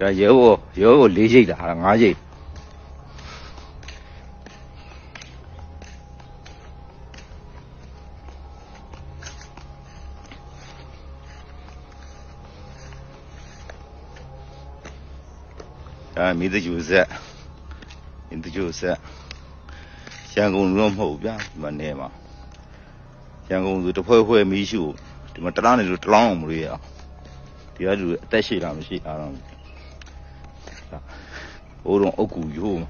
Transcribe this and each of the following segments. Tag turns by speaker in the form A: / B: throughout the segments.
A: ဒါရဲဘော်ရဲဘော်၄ရိတ်လားဟာ၅ရိတ်ဒါမိသားစုဆက်မိသားစုဆက်ရန်ကုန်လူတော့မဟုတ်ဘူးဗျာဒီမှာနေမှာရန်ကုန်သူတစ်ဖွဲ့ဖွဲ့မီးရှို့ဒီမှာတလားနေလို့တလောင်းအောင်မလို့ရအောင်ဒီကလူအသက်ရှိလားမရှိလားတော့ ဘိုးတော်အုတ်ကူရိုးမှာ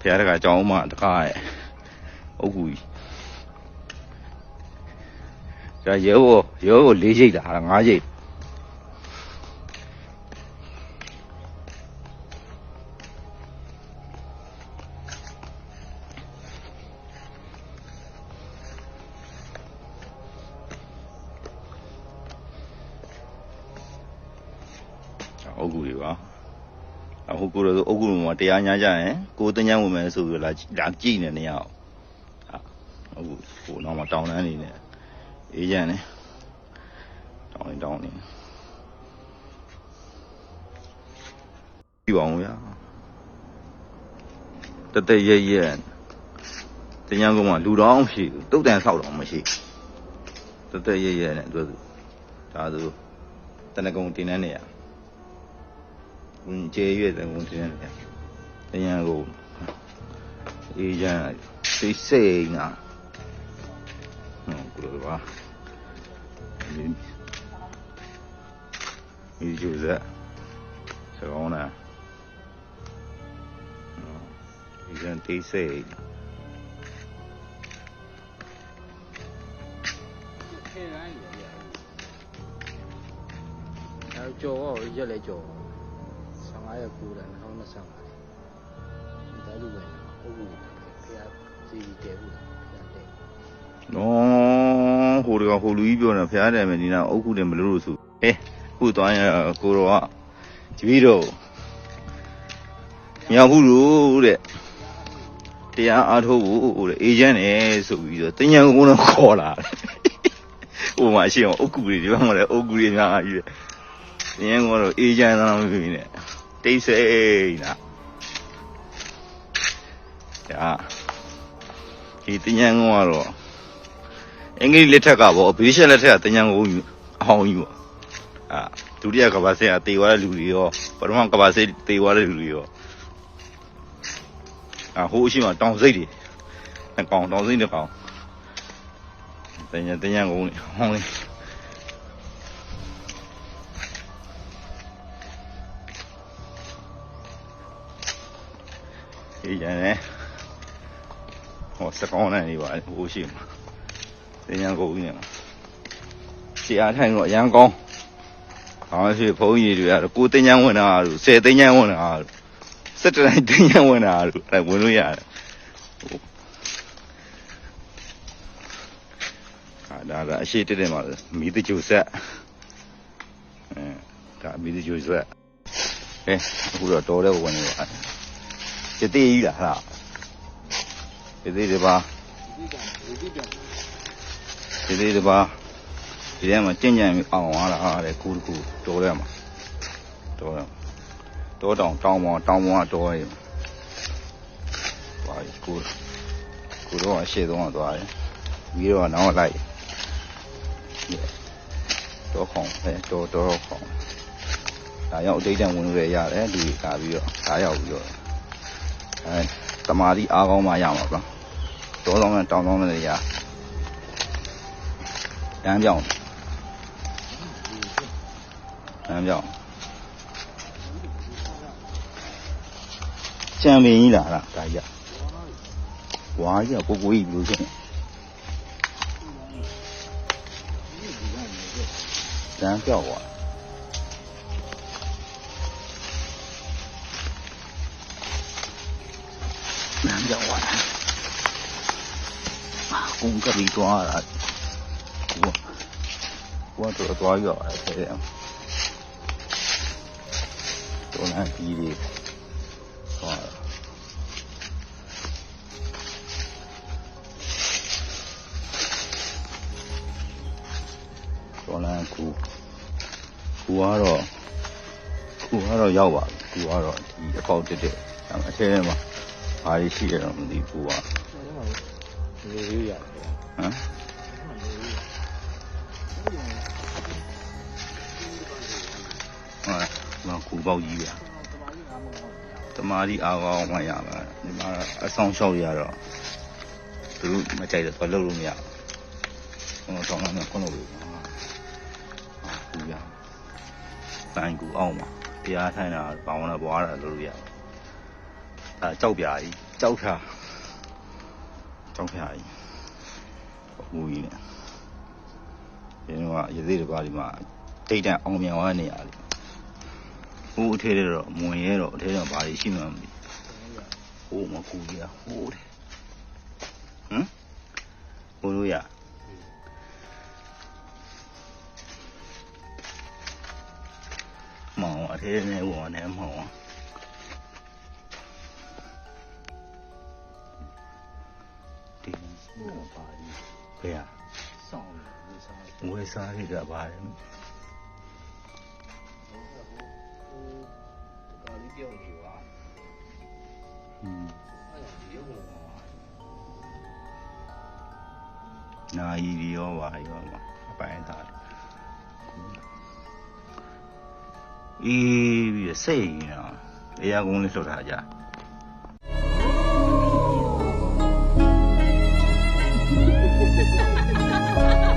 A: ဖះတကအကြောင်းမှတကားရဲ့အုတ်ကူကြီးဒါရဲဘော်ရဲဘော်၄ရိတ်လားဟာ၅ရိတ်အုတ်ကူတွေပါ အခုကိုယ်တော့အုတ်ကူမှာတရားညာကြရင်ကိုယ်တញ្ញမ်းဝင်မယ်ဆိုပြီးလာလာကြည့်နေနေရအောင်ဟာအခုဟိုတော့မတောင်းတန်းနေနေအေးကြနေတောင်းနေတောင်းနေပြပါအောင်ဗျာတသက်ရဲ့ရဲ့တញ្ញမ်းကမှလူတော်မရှိဘူးတုတ်တန်ဆောက်တော်မရှိတသက်ရဲ့ရဲ့နဲ့သူဒါသူတနကုံတင်နေနေရ ဝင်ကျေရွက်တယ်ဝင်တင်တယ်တရားကိုအေးရန်စိတ်စိတ်နာဟုတ်ကဲ့ပါဒီဒီကျူဇက်စကောင်းနာဒီရန်တိတ်စိတ်
B: ခေရိုင်းရရအဲကြော်ရောရက်လဲကြော်15 ရက်9လ2025ဒါလူပဲဟုတ်ဘူးဖေရစီတဲဘူးဖေရတဲ
A: နော်ဟိုတကဟိုလူကြီးပြောနေဖျားတယ်မယ်ဒီနာအုတ်ခုတယ်မလို့လို့ဆိုဟဲခုသွားရင်ကိုတော်ကတပီတော့မြောက်ဘူးလို့တဲ့တရားအားထုတ်ဖို့တဲ့အေဂျင့်နဲ့ဆိုပြီးတော့တင်ညာကုန်းတော့ခေါ်လာတယ်ဟိုမှာရှိအောင်အုတ်ကူတွေဒီဘက်မှာလည်းအုတ်ကူတွေအများကြီးတယ်တင်ညာကုန်းကတော့အေဂျင့်သားမဖြစ်နေ တိတ်ဆိတ်နာဒါဒီတင်ညာကုန်းကတော့အင်္ဂလိပ်လက်ထက်ကပေါ့ဗီရှက်လက်ထက်ကတင်ညာကိုအဟောင်းကြီးပေါ့အာဒုတိယကမ္ဘာစစ်အသေးသွားတဲ့လူတွေရောပထမကမ္ဘာစစ်သေသွားတဲ့လူတွေရောအာဟိုအရှိမတောင်စိတ်တွေအကောင်တောင်စိတ်တွေကောင်တင်ညာတင်ညာကိုဟောင်းလေး အေးရနေဟောစကောင်းနေနေပါဟိုရှိမှာတင်ညာကုန်ပြီနေမှာရှေ့အားထိုင်တော့အရန်ကောင်း။ဘာမှဖြစ်ဘုန်းကြီးတွေကတော့ကိုတင်ညာဝင်တာလို့10တင်ညာဝင်တာလို့17တိုင်းတင်ညာဝင်တာလို့အဲဝင်လို့ရတယ်။အာဒါကအရှိတက်တယ်မှာမီးတကြိုဆက်။အဲဒါမီးတကြိုဆက်။အဲအခုတော့တော်တဲ့ဝင်နေပါ။ ကျသေးကြီးလားဟာ။ကျသေးတယ်ပါ
B: ဒီကံဒီကံ
A: ဒီလေးတစ်ပါးဒီထဲမှာကြင်ကြံပြီးအောင်သွားတာတဲ့ကူတစ်ခုတော်ထဲမှာတော်ထဲမှာတော်တောင်တောင်ပေါ်တောင်ပေါ်ကတော်ရဲ့ပါကူကူတော့အရှိဆုံးကသွားတယ်ပြီးတော့နောက်လိုက်တော်ခေါင်အဲတော်တော်ခေါင်ဒါရောက်အတိတ်တန်ဝင်လို့ရရတယ်လူကြီးကာပြီးတော့ဒါရောက်ပြီးတော့ အဲတမာတိအားကောင်းမှရမှာဗျတော်တော်နဲ့တောင်တော်နဲ့ရတန်းပြောင်းတန်းပြောင်းကြံပင်ကြီးလားလားဒါကြီးကဝါကြီးကကိုကိုကြီးဘယ်လိုဖြစ်နေတန်းပြောင်းသွား 啊，工作没多少，我我这个多少月才的，都难比的，算了。多难苦，苦啊着，苦啊着要吧，苦啊着，以后就这，咱们天天嘛，还是吃这种的苦啊。 မှာဘာတွေရှိရတော့မသိဘူးကူက
B: ဒီမှာလူရရတယ်
A: ဟမ်ဟာမကူပေါက်ကြီးဗျာတမားကြီးအားကောင်းမှရပါဒီမှာအဆောင်လျှောက်ရတော့သူတို့မကြိုက်တော့သွားလုပ်လို့မရဘူးကျွန်တော်ဆောင်းလာမယ်ခွန်းလို့ပြီဟာကူဗျာတိုင်းကူအောင်ပါတရားထိုင်တာပေါင်းလာပွားတာလုပ်လို့ရအဲကြောက်ပြာကြီးကြောက်ဖြာ ကြောက်ဖြာကြီးမူကြီးနဲ့ဒီတော့ရသေးတကွာဒီမှာတိတ်တန့်အောင်မြောင်ရနေရတယ်ဟိုအထဲထဲတော့မဝင်ရဲတော့အထဲတော့ဘာတွေရှိမှမသိဟိုမကူကြီးဟိုတဲ့ဟမ်ဟိုလို့ရမောင်အထဲနဲ့ဝင်နေမောင် ဒီဘာကြီးဘယ်ရ
B: ဆောင်းလို့ဆောင်း
A: ဝယ်စားရတာပါတယ်
B: ကာလီပြောင်းနေတာ
A: อืม
B: အဲ့ဒါရုပ်ဝင်ပါ
A: နာယီဒီရောပါရောပါအပိုင်းသားတယ်အေးပြီးတော့စိတ်ရင်တော့အရာကုန်းလေးလှုပ်ထားကြ 哈哈哈哈哈哈。